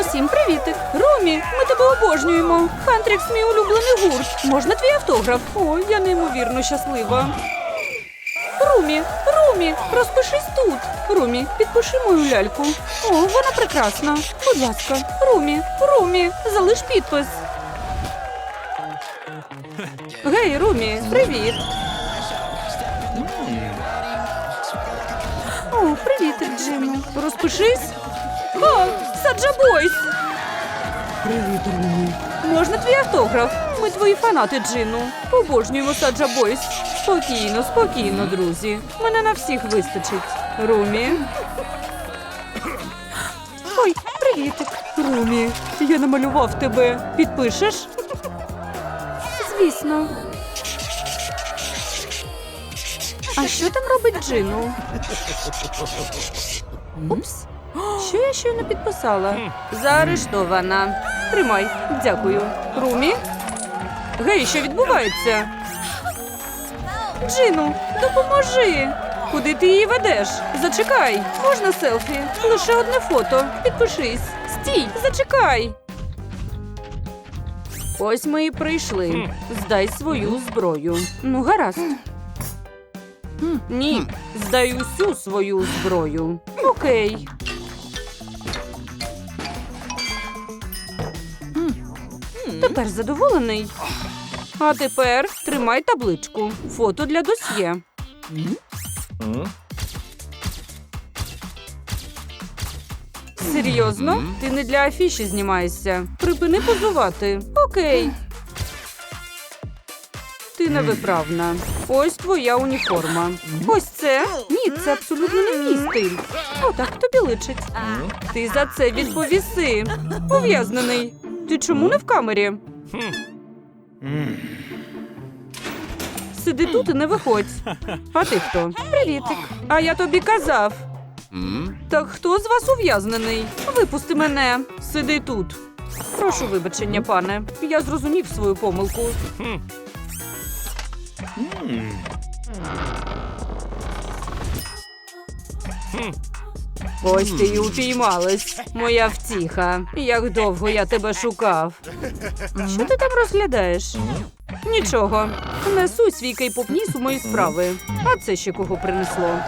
Усім привітик! Румі, ми тебе обожнюємо. Хантрікс мій улюблений гурт. Можна твій автограф? О, я неймовірно щаслива. Румі, Румі, розпишись тут. Румі, підпиши мою ляльку. О, вона прекрасна. Будь ласка, Румі, Румі, залиш підпис. Гей, Румі, привіт. О, привіт, Джиммі. Розпишись. О, Саджа Бойс. Привіт, Румі. Можна твій автограф? Ми твої фанати, Джину. Обожнюємо Саджа Бойс. Спокійно, спокійно, друзі. Мене на всіх вистачить. Румі. Ой, привітик. Румі, я намалював тебе. Підпишеш? Звісно. А що там робить Джину? Упс. Що я щойно підписала? Заарештована. Тримай, дякую. Румі? Гей, що відбувається? Джину, допоможи. Куди ти її ведеш? Зачекай. Можна селфі? Лише одне фото. Підпишись. Стій, зачекай. Ось ми і прийшли. Здай свою зброю. Ну, гаразд. Ні, здай усю свою зброю. Окей. Тепер задоволений. А тепер тримай табличку. Фото для досьє. Серйозно? Ти не для афіші знімаєшся. Припини позувати. Окей. Ти невиправна. Ось твоя уніформа. Ось це? Ні, це абсолютно не мій стиль. Отак тобі личить. Ти за це відповіси. Ув'язнений. Ти чому не в камері? Сиди тут і не виходь. А ти хто? Привітик. А я тобі казав. Так хто з вас ув'язнений? Випусти мене. Сиди тут. Прошу вибачення, пане. Я зрозумів свою помилку. Ось ти й упіймалась, моя втіха. Як довго я тебе шукав. Що ти там розглядаєш? Нічого. Несу свій кейпоп ніс у мої справи. А це ще кого принесло.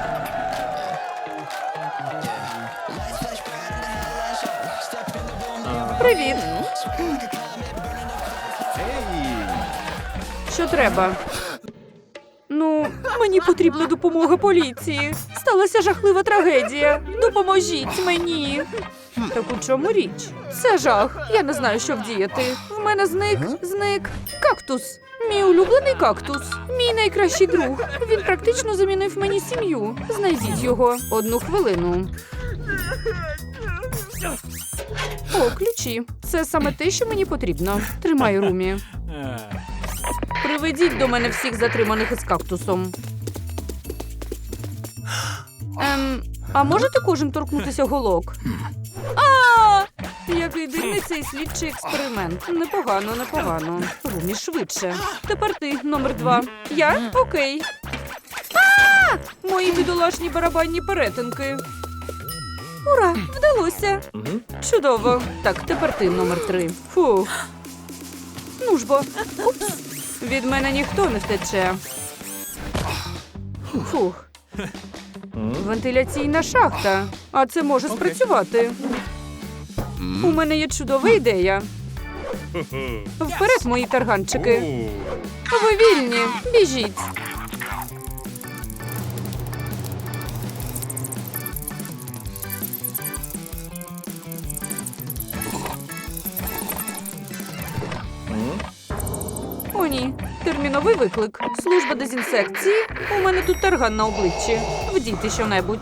Привіт. Що треба? Ну, мені потрібна допомога поліції. Сталася жахлива трагедія. Допоможіть мені. Так у чому річ? Це жах. Я не знаю, що вдіяти. В мене зник, зник кактус. Мій улюблений кактус. Мій найкращий друг. Він практично замінив мені сім'ю. Знайдіть його. Одну хвилину. О, ключі. Це саме те, що мені потрібно. Тримай румі. Приведіть до мене всіх затриманих із кактусом. Ем, а можете кожен торкнутися голок? А! Який дивний цей слідчий експеримент. Непогано, непогано. Румі швидше. Тепер ти, номер два. Я? Окей. А! Мої бідолашні барабанні перетинки. Ура! Вдалося. Чудово. Так, тепер ти, номер три. Фух. Ну ж бо. Упс. Від мене ніхто не втече. Фух. Вентиляційна шахта. А це може спрацювати. У мене є чудова ідея. Вперед, мої тарганчики. Ви вільні. Біжіть. Терміновий виклик. Служба дезінсекції. У мене тут тарган на обличчі. Вдійте щонебудь.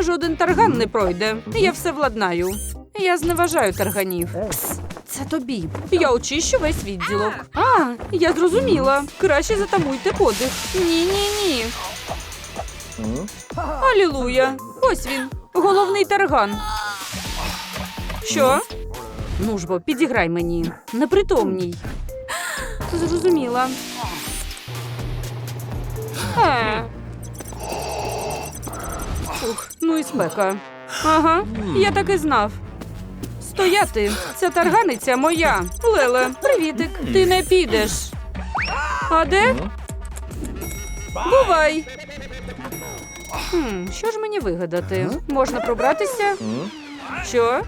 Жоден тарган не пройде. Я все владнаю. Я зневажаю тарганів. Це тобі. Я очищу весь відділок. А, я зрозуміла. Краще затамуйте подих. Ні, ні, ні. Алілуя. Ось він. Головний тарган. Що? Ну ж бо, підіграй мені. Непритомній. Зрозуміла. Е. Ух, ну і спека. Ага, я так і знав. Стояти! Ця тарганиця моя. Леле, привітик. Ти не підеш. А де? Бувай. Хм, що ж мені вигадати? Можна пробратися? Що?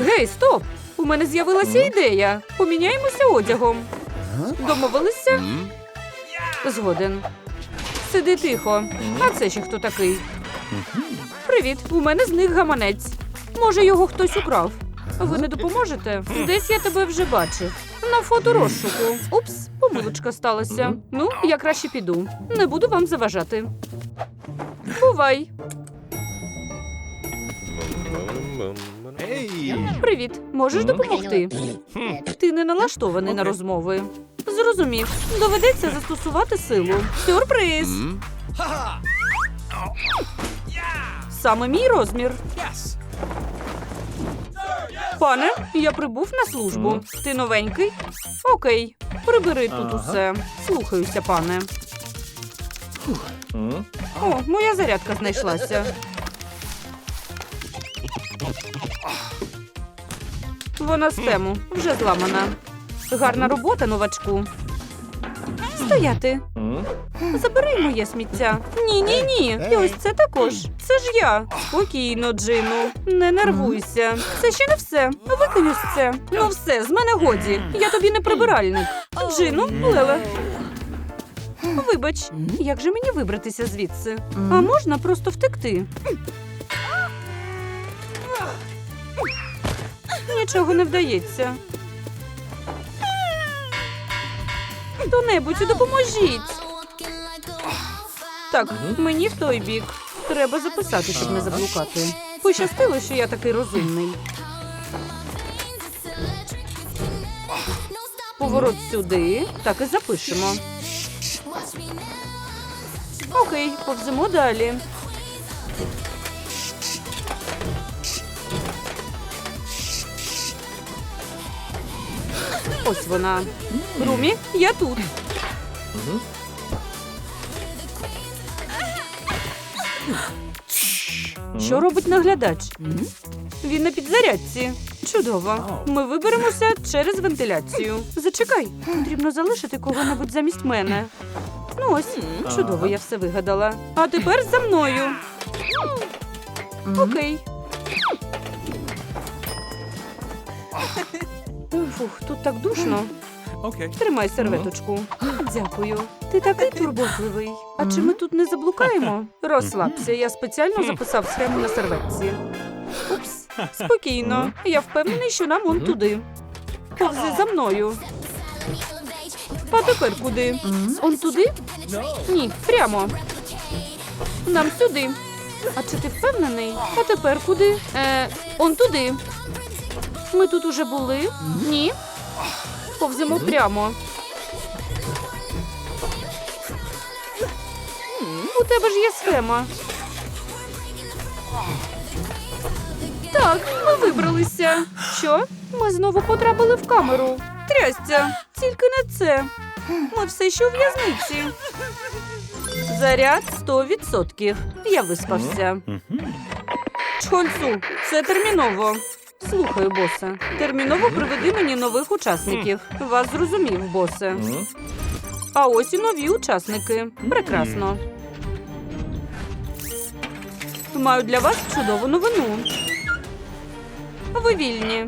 Гей, стоп! У мене з'явилася ідея. Поміняємося одягом. Домовилися? Згоден. Сиди тихо. А це ще хто такий? Привіт, у мене зник гаманець. Може, його хтось украв. Ви не допоможете? Десь я тебе вже бачив. На фото розшуку. Упс, помилочка сталася. Ну, я краще піду. Не буду вам заважати. Бувай. Привіт, можеш допомогти? Ти не налаштований на розмови. Зрозумів. Доведеться застосувати силу. Сюрприз! Саме мій розмір. Пане, я прибув на службу. Ти новенький? Окей. Прибери тут усе. Слухаюся, пане. О, моя зарядка знайшлася. Вона з тему, вже зламана. Гарна робота, новачку. Стояти. Забери моє сміття. Ні, ні, ні. І ось це також. Це ж я. Спокійно, Джину. Не нервуйся. Це ще не все. Викинь це. Ну все, з мене годі. Я тобі не прибиральник. Джину, Леле. Вибач, як же мені вибратися звідси? А можна просто втекти? Нічого не вдається. Хто-небудь, допоможіть. Так, мені в той бік. Треба записати, щоб не заблукати. Пощастило, що я такий розумний. Поворот сюди. Так і запишемо. Окей, повземо далі. Ось вона. Румі, я тут. Що робить наглядач? Він на підзарядці. Чудово. Ми виберемося через вентиляцію. Зачекай, потрібно залишити кого-небудь замість мене. Ну ось, чудово, я все вигадала. А тепер за мною. Окей. Фух, тут так душно. Okay. Тримай серветочку. Дякую. Ти такий турботливий. А чи ми тут не заблукаємо? Розслабся, я спеціально записав схему на серветці. Упс, спокійно. Я впевнений, що нам он туди. Повзи за мною. А тепер куди? Он туди? Ні, прямо. Нам сюди. А чи ти впевнений? А тепер куди? Е, он туди. Ми тут уже були? Ні. Повземо прямо. У тебе ж є схема. Так, ми вибралися. Що? Ми знову потрапили в камеру. Трясця, тільки не це. Ми все ще у в'язниці. Заряд 100%. Я виспався. Чхонцу, це терміново. Слухаю, босе. Терміново приведи мені нових учасників. Вас зрозумів, босе. А ось і нові учасники. Прекрасно. Маю для вас чудову новину. Ви вільні.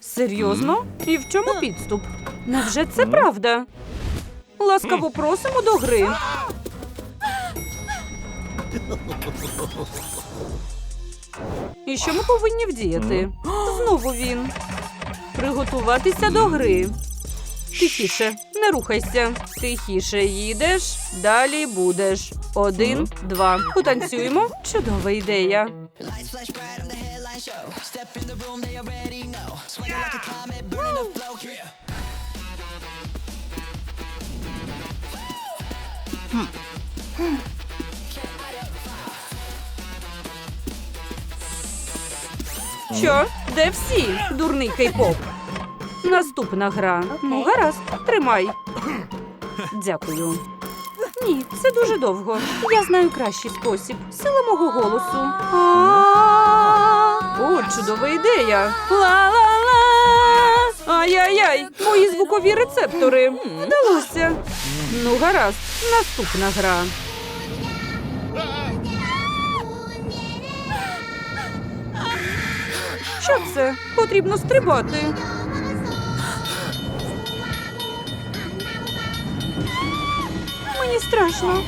Серйозно? І в чому підступ? Невже це правда? Ласкаво просимо до гри. І що ми повинні вдіяти? Знову він. Приготуватися до гри. Тихіше, не рухайся. Тихіше їдеш, далі будеш. Один, два. Потанцюємо. Чудова ідея. Lights Що? Де всі? Дурний кей-поп. Наступна гра. Ну, гаразд, тримай. Дякую. Ні, це дуже довго. Я знаю кращий спосіб. Сила мого голосу. О, чудова ідея. Ла-ла-ла. Ай-яй-яй, мої звукові рецептори. Вдалося. Ну, гаразд, наступна гра. Що це? Потрібно стрибати. Мені страшно.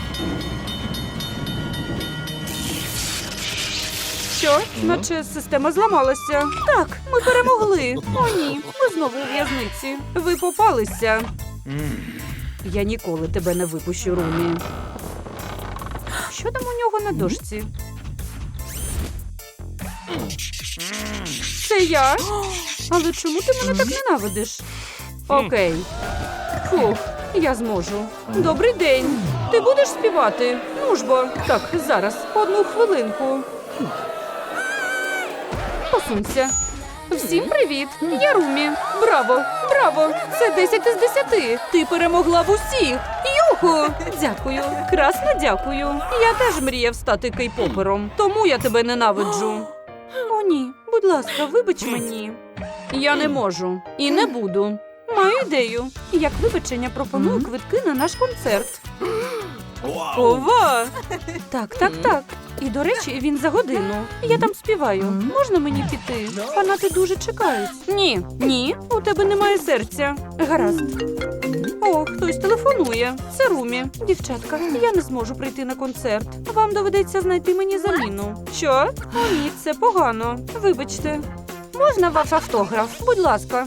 Що? Наче система зламалася. Так, ми перемогли. О, ні, ми знову у в'язниці. Ви попалися. Я ніколи тебе не випущу, Румі. Що там у нього на дошці? Це я? Але чому ти мене так ненавидиш? Окей. Фух, я зможу. Добрий день. Ти будеш співати? Ну ж бо. Так, зараз, одну хвилинку. Посунься. Всім привіт! Я Румі. Браво! Браво! Це 10 із 10. Ти перемогла в усіх. Юху! Дякую. Красно дякую. Я теж мріяв стати кейпопером, тому я тебе ненавиджу. О, ні, будь ласка, вибач мені. Я не можу і не буду. Маю ідею. Як вибачення пропоную квитки на наш концерт. Ова! Так, так, так. І до речі, він за годину. Я там співаю. Можна мені піти? Фанати дуже чекають. Ні, ні, у тебе немає серця. Гаразд. О, хтось телефонує. Це Румі. Дівчатка, я не зможу прийти на концерт. Вам доведеться знайти мені заміну. Що? О, ні, це погано. Вибачте. Можна ваш автограф? Будь ласка.